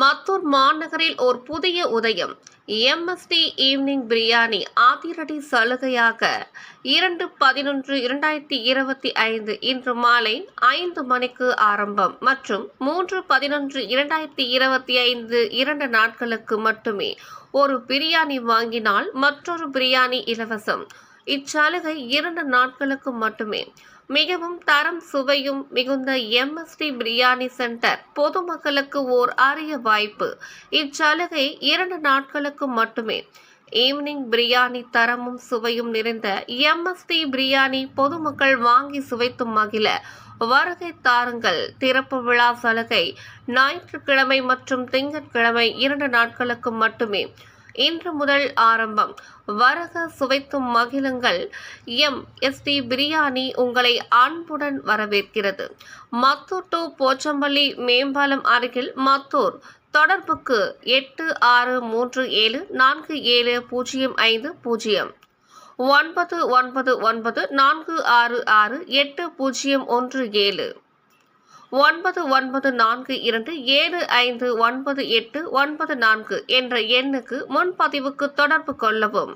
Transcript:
மத்தூர் மாநகரில் ஒரு புதிய உதயம். எம்எஸ்டி ஈவினிங் பிரியாணி ஆதிரடி சலுகையாக இரண்டு பதினொன்று இரண்டாயிரத்தி இருபத்தி ஐந்து இன்று மாலை ஐந்து மணிக்கு ஆரம்பம் மற்றும் மூன்று பதினொன்று இரண்டாயிரத்தி இருபத்தி ஐந்து இரண்டு நாட்களுக்கு மட்டுமே ஒரு பிரியாணி வாங்கினால் மற்றொரு பிரியாணி இலவசம். இச்சலுகை இரண்டு நாட்களுக்கு மட்டுமே. மிகவும் தரம் சுவையும் மிகுந்த எம்எஸ்டி பிரியாணி சென்டர் பொதுமக்களுக்கு ஓர் அரிய வாய்ப்பு. இச்சலுகை இரண்டு நாட்களுக்கு மட்டுமே. ஈவினிங் பிரியாணி தரமும் சுவையும் நிறைந்த எம்எஸ்டி பிரியாணி பொதுமக்கள் வாங்கி சுவைத்து மகிழ. வருகை தாருங்கள். திறப்பு விழா சலுகை. ஞாயிற்றுக்கிழமை மற்றும் திங்கட்கிழமை இரண்டு நாட்களுக்கு மட்டுமே. இன்று முதல் ஆரம்பம். வரக சுவைத்தும் மகிழுங்கள். எம். எஸ்டி பிரியாணி உங்களை அன்புடன் வரவேற்கிறது. மத்தூர் டு போச்சம்பள்ளி மேம்பாலம் அருகில் மத்தூர். தொடர்புக்கு எட்டு ஆறு மூன்று ஏழு நான்கு ஏழு பூஜ்ஜியம் ஐந்து பூஜ்ஜியம். ஒன்பது ஒன்பது ஒன்பது நான்கு ஆறு ஆறு எட்டு பூஜ்ஜியம் ஒன்று ஏழு. ஒன்பது ஒன்பது நான்கு இரண்டு ஏழு ஐந்து ஒன்பது எட்டு ஒன்பது நான்கு என்ற எண்ணுக்கு முன்பதிவுக்கு தொடர்பு கொள்ளவும்.